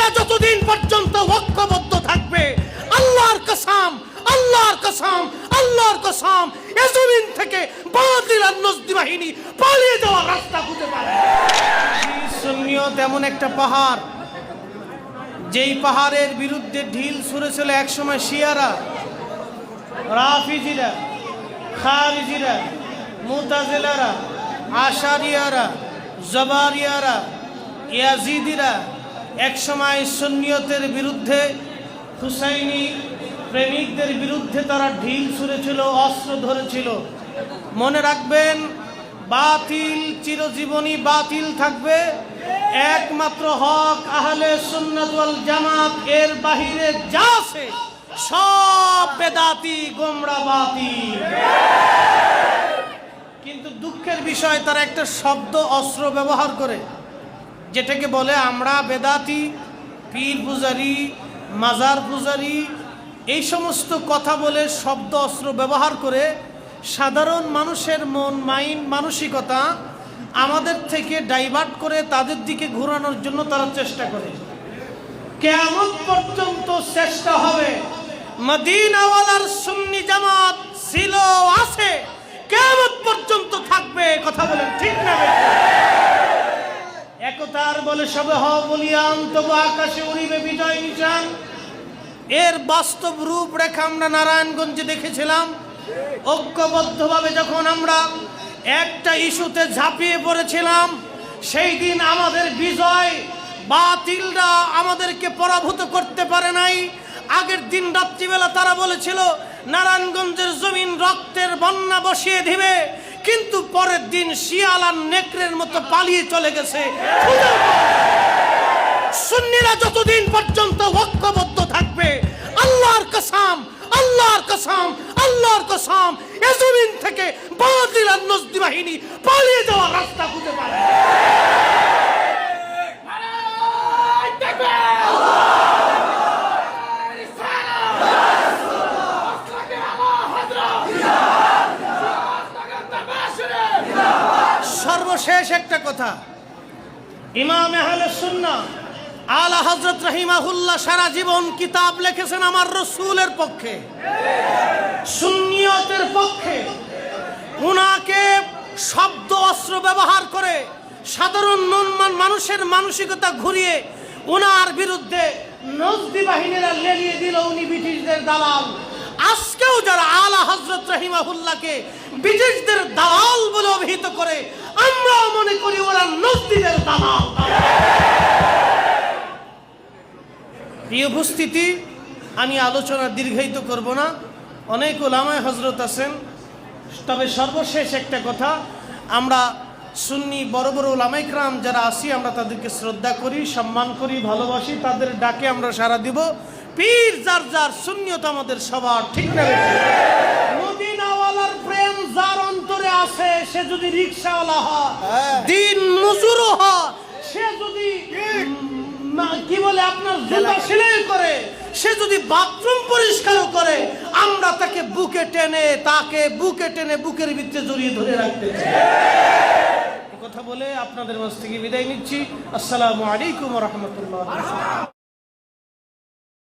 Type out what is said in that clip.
সুন্নিরা যতদিন পর্যন্ত ঐক্যবদ্ধ থাকবে, আল্লাহর কসম আল্লাহর কসম আল্লাহর কসম, এ জমিন থেকে বাতিল নজদি বাহিনী পালিয়ে যাওয়ার রাস্তা খুঁজে পাবে সুন্নিয়ত এমন একটা পাহাড়, যেই পাহাড়ের বিরুদ্ধে ঢিল ছুঁড়েছিল একসময় শিয়ারা, রাফিজিরা, খারিজিরা, মুতাজিলারা, আশারিয়ারা, জবারিয়ারা, ইয়াজিদিরা একসময় সুন্নিয়তের বিরুদ্ধে, হুসাইনি প্রেমিকদের বিরুদ্ধে তারা ঢিল ছুঁড়েছিল, অস্ত্র ধরেছিল। মনে রাখবেন, বাতিল, চিরজীবনী বাতিল থাকবে। একমাত্র হক আহলে সুন্নাত ওয়াল জামাত, এর বাহিরে যা আছে সব বেদাতি, গোমরা বাতিল। কিন্তু দুঃখের বিষয়, তারা একটা শব্দ, অস্ত্র ব্যবহার করে। যেটাকে বলে আমরা বেদাতি, পীর পূজারি, মাজার পূজারি, এই সমস্ত কথা বলে শব্দ, অস্ত্র ব্যবহার করে সাধারণ মানুষের মন, মাইন্ড, মানসিকতা আমাদের থেকে ডাইভার্ট করে তাদের দিকে ঘোরানোর জন্য তারা চেষ্টা করে। কেমন পর্যন্ত চেষ্টা হবে। মদিনাওয়ালার সুন্নি জামাত ছিল, আছে। কেমন পর্যন্ত থাকবে কথা বলেন ঠিক না বেঠিক? বলে সবে হ বলিয়ান তবু আকাশে উড়িবে বিজয় নিশান এর বাস্তব রূপরেখা আমরা নারায়ণগঞ্জে দেখেছিলাম। ঐক্যবদ্ধভাবে যখন আমরা একটা ইস্যুতে ঝাঁপিয়ে পড়েছিলাম, সেই দিন আমাদের বিজয় বাতিলরা আমাদেরকে পরাভূত করতে পারে নাই। আগের দিন রাত্রিবেলা তারা বলেছিল, নারায়ণগঞ্জের জমিন রক্তের বন্যা বসিয়ে দিবে। কিন্তু পরের দিন শিয়াল আর নেকড়ের মতো পালিয়ে চলে গেছে। সুন্নিরা যতদিন পর্যন্ত ঐক্যবদ্ধ থাকবে, আল্লাহর কসাম আল্লাহর কসাম আল্লাহর কসাম, এ জমিন থেকে বাতিল আর নজদি বাহিনী পালিয়ে যাওয়ার রাস্তা খুঁজে পাবে সর্বশেষ একটা কথা। ইমাম আহলে আলা হজরত রহিমাহুল্লাহ সারা জীবন কিতাব লিখেছেন আমার রসুলের পক্ষে। সুন্নিয়তের পক্ষে। উনাকে শব্দ, অস্ত্র ব্যবহার করে সাধারণ মন মানুষের মানসিকতা ঘুরিয়ে উনার বিরুদ্ধে নজদি বাহিনীরা লেলিয়ে দিল উনি ব্রিটিশদের দালাল। যারা হজরত রহিমাহুল্লাহকে ব্রিটিশদের দালাল বলে অভিহিত করে আমরাও মনে করি ওরা নজদিদের দালাল। প্রিয় উপস্থিতি, আমি আলোচনা দীর্ঘায়িত করব না। অনেক ওলামায় হজরত আছেন। তবে সর্বশেষ একটা কথা, আমরা সুন্নি বড় বড় ওলামাইকরাম যারা আসি আমরা তাদেরকে শ্রদ্ধা করি, সম্মান করি, ভালোবাসি, তাদের ডাকে আমরা সারা দিব। পীর যার যার শূন্যতা আমাদের সবার ঠিক না মদিনাওয়ালার প্রেম যার অন্তরে আছে সে যদি রিক্সাওয়ালা হয় দিন মজুরও হয় সে যদি কি বলে আপনার জুতা সেলাই করে সে যদি বাথরুম পরিষ্কারও করে আমরা তাকে বুকে টেনে তাকে বুকে টেনে বুকের ভিতরে জড়িয়ে ধরে রাখতে কথা বলে আপনাদের মাঝ থেকে বিদায় নিচ্ছি। আসসালামু আলাইকুম রহমতুল্লাহ